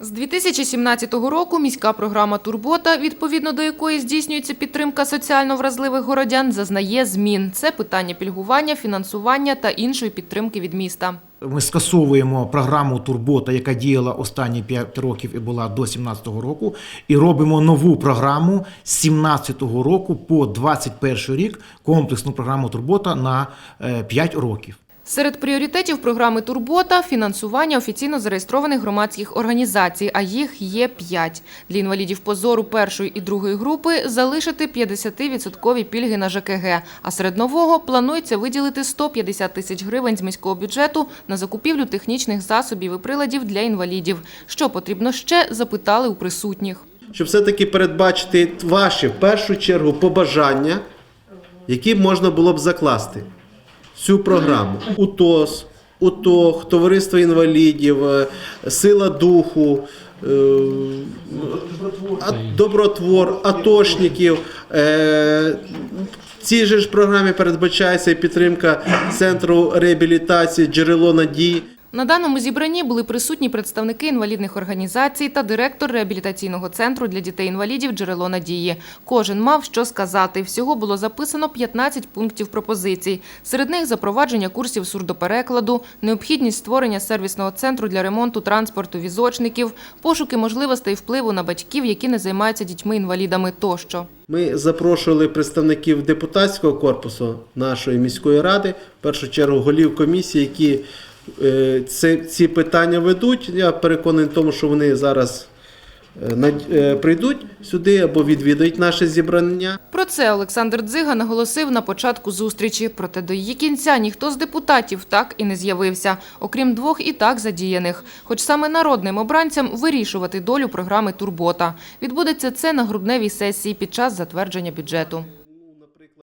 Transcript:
З 2017 року міська програма Турбота, відповідно до якої здійснюється підтримка соціально вразливих городян, зазнає змін. Це питання пільгування, фінансування та іншої підтримки від міста. Ми скасовуємо програму Турбота, яка діяла останні 5 років і була до 2017 року, і робимо нову програму з 2017 року по 2021 рік комплексну програму Турбота на 5 років. Серед пріоритетів програми Турбота фінансування офіційно зареєстрованих громадських організацій, а їх є п'ять. Для інвалідів позору першої і другої групи залишити 50% пільги на ЖКГ. А серед нового планується виділити 150 тисяч гривень з міського бюджету на закупівлю технічних засобів і приладів для інвалідів. Що потрібно ще, запитали у присутніх. щоб все-таки передбачити ваші в першу чергу побажання, які можна було б закласти цю програму. УТОС, УТОГ, Товариство інвалідів, е, Сила духу, е, Добротвор, Атошників. Е, В цій же ж програмі передбачається і підтримка центру реабілітації джерело надії. На даному зібранні були присутні представники інвалідних організацій та директор реабілітаційного центру для дітей-інвалідів «Джерело надії». Кожен мав що сказати. Всього було записано 15 пунктів пропозицій. Серед них запровадження курсів сурдоперекладу, необхідність створення сервісного центру для ремонту транспорту візочників, пошуки можливостей впливу на батьків, які не займаються дітьми-інвалідами тощо. Ми запрошували представників депутатського корпусу нашої міської ради, в першу чергу голів комісії, які е, це, ці питання ведуть. Я переконаний в тому, що вони зараз е, е, прийдуть сюди або відвідають наше зібрання. Про це Олександр Дзига наголосив на початку зустрічі. Проте до її кінця ніхто з депутатів так і не з'явився, окрім двох і так задіяних. Хоч саме народним обранцям вирішувати долю програми Турбота. Відбудеться це на грудневій сесії під час затвердження бюджету.